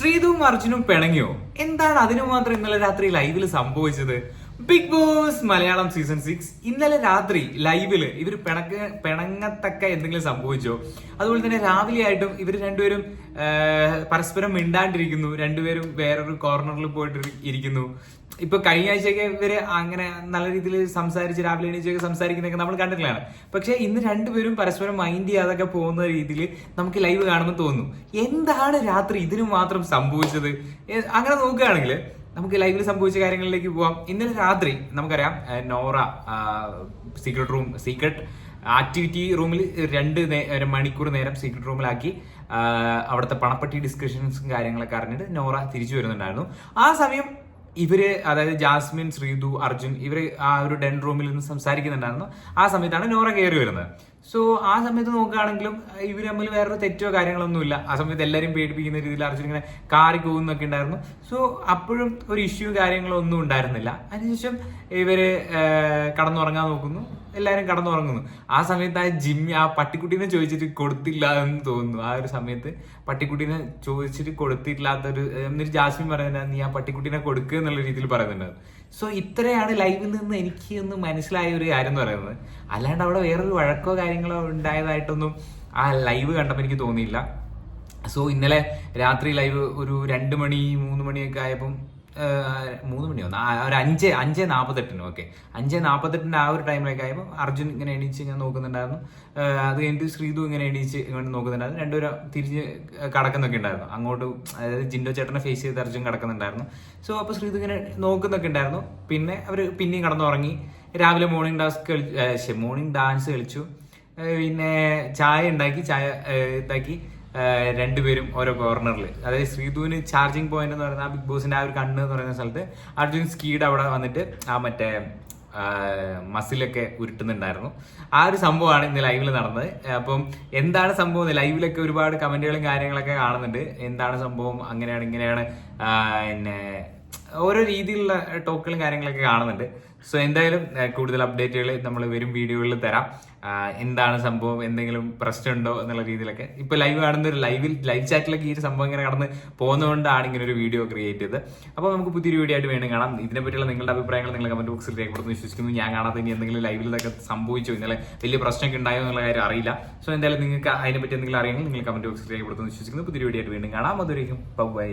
ശ്രീതുവും അർജുനും പിണങ്ങിയോ? എന്താണ് അതിനു മാത്രം ഇന്നലെ രാത്രി ലൈവിൽ സംഭവിച്ചത്? Big Boss Malayalam season six ഇന്നലെ രാത്രി ലൈവിൽ ഇവർ പിണക്ക പിണങ്ങത്തക്ക എന്തെങ്കിലും സംഭവിച്ചോ? അതുപോലെ തന്നെ രാവിലെ ആയിട്ടും ഇവർ രണ്ടുപേരും പരസ്പരം മിണ്ടാണ്ടിരിക്കുന്നു. രണ്ടുപേരും വേറൊരു കോർണറിൽ പോയിട്ട് ഇരിക്കുന്നു. ഇപ്പൊ കഴിഞ്ഞ ആഴ്ചയൊക്കെ ഇവർ അങ്ങനെ നല്ല രീതിയിൽ സംസാരിച്ച് രാവിലെ എണീച്ചൊക്കെ സംസാരിക്കുന്നതൊക്കെ നമ്മൾ കണ്ടിട്ടുള്ളതാണ്. പക്ഷെ ഇന്ന് രണ്ടുപേരും പരസ്പരം മൈൻഡ് ചെയ്യാതൊക്കെ പോകുന്ന രീതിയിൽ നമുക്ക് ലൈവ് കാണുമ്പോൾ തോന്നുന്നു എന്താണ് രാത്രി ഇതിനു മാത്രം സംഭവിച്ചത്? അങ്ങനെ നോക്കുകയാണെങ്കിൽ നമുക്ക് ലൈവിൽ സംഭവിച്ച കാര്യങ്ങളിലേക്ക് പോവാം. ഇന്നലെ രാത്രി നമുക്കറിയാം Nora secret room secret activity റൂമിൽ രണ്ട് മണിക്കൂർ നേരം സീക്രട്ട് റൂമിലാക്കി അവിടുത്തെ പണപ്പെട്ടി ഡിസ്കഷൻസും കാര്യങ്ങളൊക്കെ അറിഞ്ഞിട്ട് നോറ തിരിച്ചു വരുന്നുണ്ടായിരുന്നു. ആ സമയം ഇവർ അതായത് ജാസ്മിൻ ശ്രീതു അർജുൻ ഇവർ ആ ഒരു ഡെൻ റൂമിൽ നിന്ന് സംസാരിക്കുന്നുണ്ടായിരുന്നു. ആ സമയത്താണ് നോറ കയറി വരുന്നത്. സോ ആ സമയത്ത് നോക്കുകയാണെങ്കിലും ഇവർ തമ്മിൽ വേറൊരു തെറ്റോ കാര്യങ്ങളൊന്നുമില്ല. ആ സമയത്ത് എല്ലാവരും പേടിപ്പിക്കുന്ന രീതിയിൽ അർജുൻ ഇങ്ങനെ കാറി പോകുന്നൊക്കെ ഉണ്ടായിരുന്നു. സോ അപ്പോഴും ഒരു ഇഷ്യൂ കാര്യങ്ങളോ ഒന്നും ഉണ്ടായിരുന്നില്ല. അതിനുശേഷം ഇവർ കടന്നുറങ്ങാൻ നോക്കുന്നു. എല്ലാവരും കടന്നുറങ്ങുന്നു. ആ സമയത്ത് ആ ജിമ്മി ആ പട്ടിക്കുട്ടീനെ ചോദിച്ചിട്ട് കൊടുത്തില്ല എന്ന് തോന്നുന്നു. ആ ഒരു സമയത്ത് പട്ടിക്കുട്ടീനെ ചോദിച്ചിട്ട് കൊടുത്തിട്ടില്ലാത്തൊരു എന്നൊരു ജാസ്മിൻ പറയുന്നത് നീ ആ പട്ടിക്കുട്ടീനെ കൊടുക്കുക എന്നുള്ള രീതിയിൽ പറയുന്നുണ്ട് സോ ഇത്രയാണ് ലൈവിൽ നിന്ന് എനിക്ക് ഒന്ന് മനസ്സിലായ ഒരു കാര്യം എന്ന് പറയുന്നത്. അല്ലാണ്ട് അവിടെ വേറൊരു വഴക്കോ കാര്യങ്ങളോ ഉണ്ടായതായിട്ടൊന്നും ആ ലൈവ് കണ്ടപ്പോൾ എനിക്ക് തോന്നിയില്ല. സോ ഇന്നലെ രാത്രി ലൈവ് ഒരു രണ്ട് മണി മൂന്ന് മണിയൊക്കെ ആയപ്പം മൂന്ന് മണിയോ? ഒരു അഞ്ച് അഞ്ച് നാൽപ്പത്തെട്ടിന് ഓക്കെ അഞ്ച് നാൽപ്പത്തെട്ടിന്റെ ആ ഒരു ടൈമിലൊക്കെ ആയപ്പോൾ അർജുൻ ഇങ്ങനെ എണീച്ച് ഞാൻ നോക്കുന്നുണ്ടായിരുന്നു. അത് കഴിഞ്ഞിട്ട് ശ്രീതു ഇങ്ങനെ എണീച്ച് ഇങ്ങോട്ട് നോക്കുന്നുണ്ടായിരുന്നു. രണ്ടുപേരും തിരിഞ്ഞ് കടക്കുന്നൊക്കെ ഉണ്ടായിരുന്നു. അങ്ങോട്ട് അതായത് ജിൻഡോ ചേട്ടനെ ഫേസ് ചെയ്ത് അർജുൻ കിടക്കുന്നുണ്ടായിരുന്നു. സോ അപ്പോൾ ശ്രീതു ഇങ്ങനെ നോക്കുന്നൊക്കെ ഉണ്ടായിരുന്നു. പിന്നെ അവർ പിന്നെയും കടന്നുറങ്ങി. രാവിലെ മോർണിംഗ് ഡാൻസ് കളി മോർണിംഗ് ഡാൻസ് കളിച്ചു. പിന്നെ ചായ ഉണ്ടാക്കി ചായ ഇതാക്കി. രണ്ടുപേരും ഓരോ കോർണറിൽ അതായത് ശ്രീധുവിന് ചാർജിങ് പോയിന്റ് എന്ന് പറയുന്ന ആ ബിഗ് ബോസിന്റെ ആ ഒരു കണ്ണ് എന്ന് പറയുന്ന സ്ഥലത്ത് അർജുൻ സ്കീഡ് അവിടെ വന്നിട്ട് ആ മറ്റേ മസിലൊക്കെ ഉരുട്ടുന്നുണ്ടായിരുന്നു. ആ ഒരു സംഭവമാണ് ഇന്ന് ലൈവിൽ നടന്നത്. അപ്പം എന്താണ് സംഭവം? ലൈവിലൊക്കെ ഒരുപാട് കമന്റുകളും കാര്യങ്ങളൊക്കെ കാണുന്നുണ്ട്. എന്താണ് സംഭവം? അങ്ങനെയാണ് ഇങ്ങനെയാണ് പിന്നെ ഓരോ രീതിയിലുള്ള ടോക്കുകളും കാര്യങ്ങളൊക്കെ കാണുന്നുണ്ട്. സോ എന്തായാലും കൂടുതൽ അപ്ഡേറ്റുകൾ നമ്മൾ വരും വീഡിയോകളിൽ തരാം. എന്താണ് സംഭവം? എന്തെങ്കിലും പ്രശ്നമുണ്ടോ എന്നുള്ള രീതിയിലൊക്കെ. ഇപ്പൊ ലൈവ് കാണുന്ന ഒരു ലൈവിൽ ലൈവ് ചാറ്റിലൊക്കെ ഈ ഒരു സംഭവം ഇങ്ങനെ കടന്ന് പോകുന്നതുകൊണ്ടാണ് ഇങ്ങനെ ഒരു വീഡിയോ ക്രിയേറ്റ് ചെയ്തത്. അപ്പോൾ നമുക്ക് പുതിയൊരു വീഡിയോ ആയിട്ട് വേണം കാണാം. ഇതിനെപ്പറ്റിയുള്ള നിങ്ങളുടെ അഭിപ്രായങ്ങൾ നിങ്ങൾ കമന്റ് ബോക്സിൽ രേഖപ്പെടുത്തുന്നു. വിശ്വസിക്കുന്നു. ഞാൻ കാണാത്ത ഇനി എന്തെങ്കിലും ലൈവിൽ ഇതൊക്കെ സംഭവിച്ചോ? ഇന്നലെ വലിയ പ്രശ്നമൊക്കെ ഉണ്ടായോ എന്നുള്ള കാര്യം അറിയില്ല. സോ എന്തായാലും നിങ്ങൾക്ക് അതിനെപ്പറ്റി എന്തെങ്കിലും അറിയാമെങ്കിൽ നിങ്ങൾ കമന്റ് ബോക്സിൽ രേഖപ്പെടുത്തുന്നു. വിശ്വസിക്കുന്നു. പുതിയൊരു വീഡിയോ ആയിട്ട് വീണ്ടും കാണാം. അതുവരേക്കും ബൈ